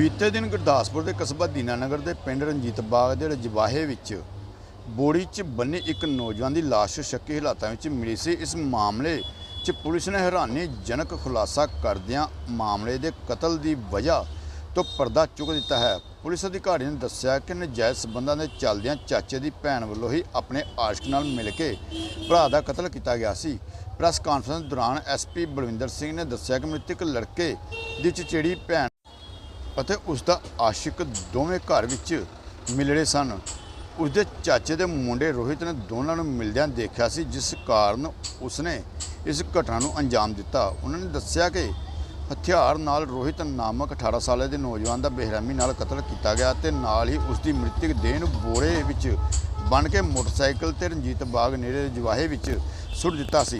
ਬੀਤੇ ਦਿਨ ਗੁਰਦਾਸਪੁਰ ਦੇ ਕਸਬਾ ਦੀਨਾਨਗਰ ਦੇ ਪਿੰਡ ਰਣਜੀਤ ਬਾਗ ਦੇ ਰਜਵਾਹੇ ਵਿੱਚ ਬੋੜੀ 'ਚ ਬੰਨੀ ਇੱਕ ਨੌਜਵਾਨ ਦੀ ਲਾਸ਼ ਸ਼ੱਕੀ ਹਾਲਾਤਾਂ ਵਿੱਚ ਮਿਲੀ ਸੀ। ਇਸ ਮਾਮਲੇ 'ਚ ਪੁਲਿਸ ਨੇ ਹੈਰਾਨੀਜਨਕ ਖੁਲਾਸਾ ਕਰਦਿਆਂ ਮਾਮਲੇ ਦੇ ਕਤਲ ਦੀ ਵਜ੍ਹਾ ਤੋਂ ਪਰਦਾ ਚੁੱਕ ਦਿੱਤਾ ਹੈ। ਪੁਲਿਸ ਅਧਿਕਾਰੀ ਨੇ ਦੱਸਿਆ ਕਿ ਨਜਾਇਜ਼ ਸਬੰਧਾਂ ਦੇ ਚੱਲਦਿਆਂ ਚਾਚੇ ਦੀ ਭੈਣ ਵੱਲੋਂ ਹੀ ਆਪਣੇ ਆਸ਼ਕ ਨਾਲ ਮਿਲ ਕੇ ਭਰਾ ਦਾ ਕਤਲ ਕੀਤਾ ਗਿਆ ਸੀ। ਪ੍ਰੈਸ ਕਾਨਫਰੰਸ ਦੌਰਾਨ ਐਸਪੀ ਬਲਵਿੰਦਰ ਸਿੰਘ ਨੇ ਦੱਸਿਆ ਕਿ ਮ੍ਰਿਤਕ ਲੜਕੇ ਦੀ ਚਚੇੜੀ ਭੈਣ ਅਤੇ ਉਸ ਦਾ ਆਸ਼ਿਕ ਦੋਵੇਂ ਘਰ ਵਿੱਚ ਮਿਲੜੇ ਸਨ। ਉਸ ਦੇ ਚਾਚੇ ਦੇ ਮੁੰਡੇ ਰੋਹਿਤ ਨੇ ਦੋਨਾਂ ਨੂੰ ਮਿਲਦਿਆਂ ਦੇਖਿਆ ਸੀ, ਜਿਸ ਕਾਰਨ ਉਸਨੇ ਇਸ ਘਟਨਾ ਨੂੰ ਅੰਜਾਮ ਦਿੱਤਾ। ਉਹਨਾਂ ਨੇ ਦੱਸਿਆ ਕਿ ਹਥਿਆਰ ਨਾਲ ਰੋਹਿਤ ਨਾਮਕ 18 ਸਾਲੇ ਦੇ ਨੌਜਵਾਨ ਦਾ ਬੇਰਹਿਮੀ ਨਾਲ ਕਤਲ ਕੀਤਾ ਗਿਆ ਤੇ ਨਾਲ ਹੀ ਉਸ ਦੀ ਮ੍ਰਿਤਕ ਦੇਹ ਨੂੰ ਬੋਰੇ ਵਿੱਚ ਬਣ ਕੇ ਮੋਟਰਸਾਈਕਲ ਤੇ ਰਣਜੀਤ ਬਾਗ ਨੇੜੇ ਜਵਾਹੇ ਵਿੱਚ ਸੁੱਟ ਦਿੱਤਾ ਸੀ।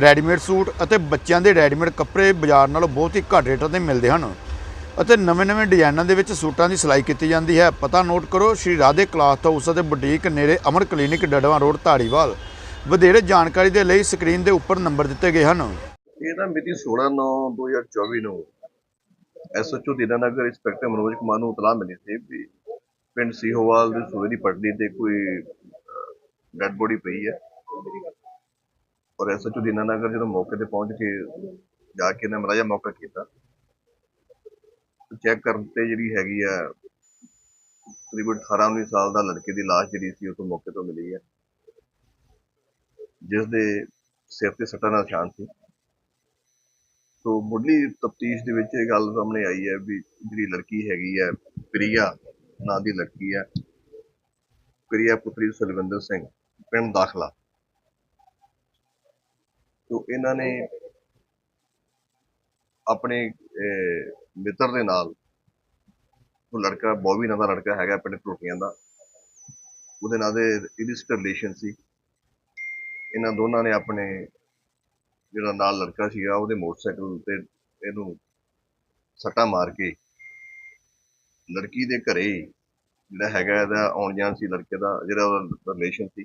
ਰੈਡੀਮੇਡ ਸੂਟ ਅਤੇ ਬੱਚਿਆਂ ਦੇ ਰੈਡੀਮੇਡ ਕੱਪੜੇ ਬਾਜ਼ਾਰ ਨਾਲੋਂ ਬਹੁਤ ਹੀ ਘੱਟ ਰੇਟਾਂ ਤੇ ਮਿਲਦੇ ਹਨ। ਅਤੇ ਨਵੇਂ-ਨਵੇਂ ਡਿਜ਼ਾਈਨਾਂ ਦੇ ਵਿੱਚ ਸੂਟਾਂ ਦੀ ਸਿਲਾਈ ਕੀਤੀ ਜਾਂਦੀ ਹੈ। ਪਤਾ ਨੋਟ ਕਰੋ, ਸ਼੍ਰੀ ਰਾਧੇ ਕਲਾਥ ਹਾਊਸ ਅਤੇ ਬੁਟੀਕ ਨੇੜੇ ਅਮਰ ਕਲੀਨਿਕ ਡੜਵਾ ਰੋਡ, ਧਾਰੀਵਾਲ। ਵਧੇਰੇ ਜਾਣਕਾਰੀ ਦੇ ਲਈ ਸਕਰੀਨ ਦੇ ਉੱਪਰ ਨੰਬਰ ਦਿੱਤੇ ਗਏ ਹਨ। ਇਹ ਨਾ ਮਿਤੀ 16/9/2024 ਨੂੰ ਐਸਐਚਓ ਦੀਨਾਨਗਰ ਇੰਸਪੈਕਟਰ ਮਨੋਜ ਕੁਮਾਰ ਨੂੰ ਇਤਲਾਹ ਮਿਲੀ ਸੀ ਵੀ ਪਿੰਡ ਸੀਹੋਵਾਲ ਦੇ ਸੂਏ ਦੀ ਪਟੜੀ ਤੇ ਕੋਈ ਡੈਡ ਬੋਡੀ ਪਈ ਹੈ। ਔਰ ਐਸਐਚਓ ਦੀਨਾਨਗਰ ਜਦੋਂ ਮੌਕੇ ਤੇ ਪਹੁੰਚ ਕੇ ਜਾ ਕੇ ਇਹਨਾਂ ਮਰਾਜਾ ਮੌਕਾ ਕੀਤਾ ਚੈੱਕ ਕਰਨ ਤੇ ਜਿਹੜੀ ਹੈਗੀ ਆ, ਤਕਰੀਬਨ 18 19 ਸਾਲ ਦਾ ਲੜਕੇ ਦੀ ਲਾਸ਼ ਜਿਹੜੀ ਸੀ ਉਹ ਤੋਂ ਮੌਕੇ ਤੋਂ ਮਿਲੀ ਹੈ ਜਿਸ ਦੇ ਸਿਰ ਤੇ ਸੱਟਾਂ ਦਾ ਨਿਸ਼ਾਨ ਸੀ। ਸੋ ਮੁੱਢਲੀ ਤਫਤੀਸ਼ ਦੇ ਵਿੱਚ ਇਹ ਗੱਲ ਸਾਹਮਣੇ ਆਈ ਹੈ ਵੀ ਜਿਹੜੀ ਲੜਕੀ ਹੈਗੀ ਹੈ ਪ੍ਰਿਆ ਨਾਂ ਦੀ ਲੜਕੀ ਹੈ ਪ੍ਰਿਆ ਪੁੱਤਰੀ ਸੁਲਵਿੰਦਰ ਸਿੰਘ, ਪਿੰਡ ਦਾਖਲਾ। ਸੋ ਇਹਨਾਂ ਨੇ ਆਪਣੇ ਮਿੱਤਰ ਦੇ ਨਾਲ ਉਹ ਲੜਕਾ ਬੋਬੀ ਨਾਂ ਦਾ ਲੜਕਾ ਹੈਗਾ ਪਿੰਡ ਟੋਟੀਆਂ ਦਾ। ਉਹਦੇ ਨਾਲ ਦੇ ਇਹਦੀ ਰਿਲੇਸ਼ਨ ਸੀ। ਇਹਨਾਂ ਦੋਨਾਂ ਨੇ ਆਪਣੇ ਜਿਹੜਾ ਨਾਲ ਲੜਕਾ ਸੀਗਾ, ਉਹਦੇ ਮੋਟਰਸਾਈਕਲ ਤੇ ਇਹਨੂੰ ਸੱਟਾ ਮਾਰ ਕੇ ਲੜਕੀ ਦੇ ਘਰੇ ਜਿਹੜਾ ਹੈਗਾ ਇਹਦਾ ਆਉਣ ਜਾਣ ਸੀ, ਲੜਕੇ ਦਾ, ਜਿਹੜਾ ਉਹਦਾ ਰਿਲੇਸ਼ਨ ਸੀ।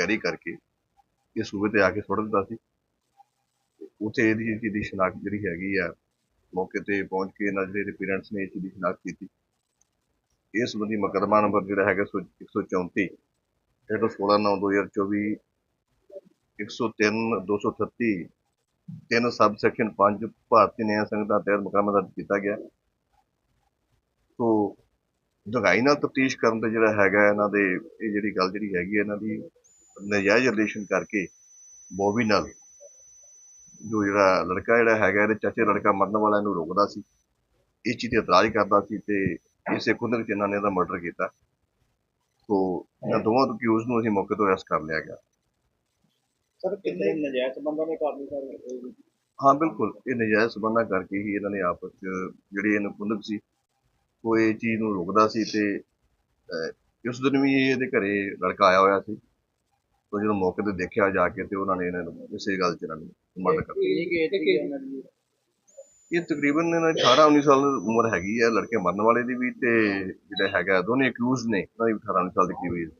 ਕੈਰੀ ਕਰਕੇ ਇਹ ਸੂਬੇ ਤੇ ਆ ਕੇ ਸੁੱਟ ਦਿੱਤਾ ਸੀ। ਉੱਥੇ ਇਹਦੀ ਚੀਜ਼ ਦੀ ਸ਼ਨਾਖਤ ਜਿਹੜੀ ਹੈਗੀ ਆ, ਮੌਕੇ ਤੇ ਪਹੁੰਚ ਕੇ ਇਹਨਾਂ ਜਿਹੜੇ ਪੇਰੈਂਟਸ ਨੇ ਇਸ ਚੀਜ਼ ਦੀ ਸ਼ਨਾਖਤ ਕੀਤੀ। ਇਸ ਸੰਬੰਧੀ ਮੁਕੱਦਮਾ ਨੰਬਰ ਜਿਹੜਾ ਹੈਗਾ ਸੌ- 134 ਇਹ 16 9 2024 103 238 ਤਿੰਨ ਸਬ ਸੈਕਸ਼ਨ 5 ਭਾਰਤੀ ਨਿਆਂ ਸੰਹਿਤਾ ਤਹਿਤ ਮੁਕੱਦਮਾ ਦਰਜ ਕੀਤਾ ਗਿਆ। ਸੋ ਡੂੰਘਾਈ ਨਾਲ ਤਫਤੀਸ਼ ਕਰਨ ਤੇ ਜਿਹੜਾ ਹੈਗਾ ਇਹਨਾਂ ਦੇ, ਇਹ ਜਿਹੜੀ ਗੱਲ ਜਿਹੜੀ ਹੈਗੀ ਹੈ ਇਹਨਾਂ ਦੀ ਨਜਾਇਜ਼ ਰਿਲੇਸ਼ਨ ਕਰਕੇ ਬੋਬੀ ਨਾਲ ਜੋ ਜਿਹੜਾ ਲੜਕਾ ਜਿਹੜਾ ਹੈਗਾ ਇਹਦੇ ਚਾਚੇ ਲੜਕਾ ਮਰਨ ਵਾਲਾ ਇਹਨੂੰ ਰੋਕਦਾ ਸੀ। ਇਸ ਚੀਜ਼ ਤੇ ਇਤਰਾਜ਼ ਕਰਦਾ ਸੀ ਤੇ ਇਸੇ ਕੁੰਦਕ ਚ ਇਹਨਾਂ ਨੇ ਇਹਦਾ ਮਰਡਰ ਕੀਤਾ। ਸੋ ਇਹਨਾਂ ਦੋਵਾਂ ਤੋਂ ਅਕਿਊਜ਼ ਨੂੰ ਅਸੀਂ ਮੌਕੇ ਤੋਂ ਅਰੈਸਟ ਕਰ ਲਿਆ ਗਿਆ। ਸਰ ਕਿੰਨੇ ਨਜਾਇਜ਼ ਬੰਦਾ ਨੇ ਕਰ ਲਿਆ ਹਾਂ ਬਿਲਕੁਲ। ਇਹ ਨਜਾਇਜ਼ ਸਬੰਧਾਂ ਕਰਕੇ ਹੀ ਇਹਨਾਂ ਨੇ ਆਪਸ ਚ ਜਿਹੜੀ ਇਹਨੂੰ ਕੁੰਦਕ ਸੀ ਇਹ ਚੀਜ਼ ਨੂੰ ਰੋਕਦਾ ਸੀ ਤੇ ਉਸ ਦਿਨ ਵੀ ਇਹਦੇ ਘਰੇ ਲੜਕਾ ਆਇਆ ਹੋਇਆ ਸੀ। ਤੋਂ ਜਦੋਂ ਮੌਕੇ ਤੇ ਦੇਖਿਆ ਜਾ ਕੇ ਤੇ ਉਹਨਾਂ ਨੇ ਇਹਨਾਂ ਨੂੰ ਇਸੇ ਗੱਲ ਚ ਇਹਨਾਂ ਨੂੰ ਮਰਡਰ ਕਰ ਇਹਨਾਂ ਇਹ ਤਕਰੀਬਨ ਇਹਨਾਂ ਦੀ 18 19 ਸਾਲ ਉਮਰ ਹੈਗੀ ਹੈ ਲੜਕੇ ਮਰਨ ਵਾਲੇ ਦੀ ਵੀ ਤੇ ਜਿਹੜਾ ਹੈਗਾ ਦੋਨੇ ਅਕਿਊਜ਼ ਨੇ। ਉਹਨਾਂ ਦੀ 18 19 ਸਾਲ ਦੀ ਕਰੀਬ age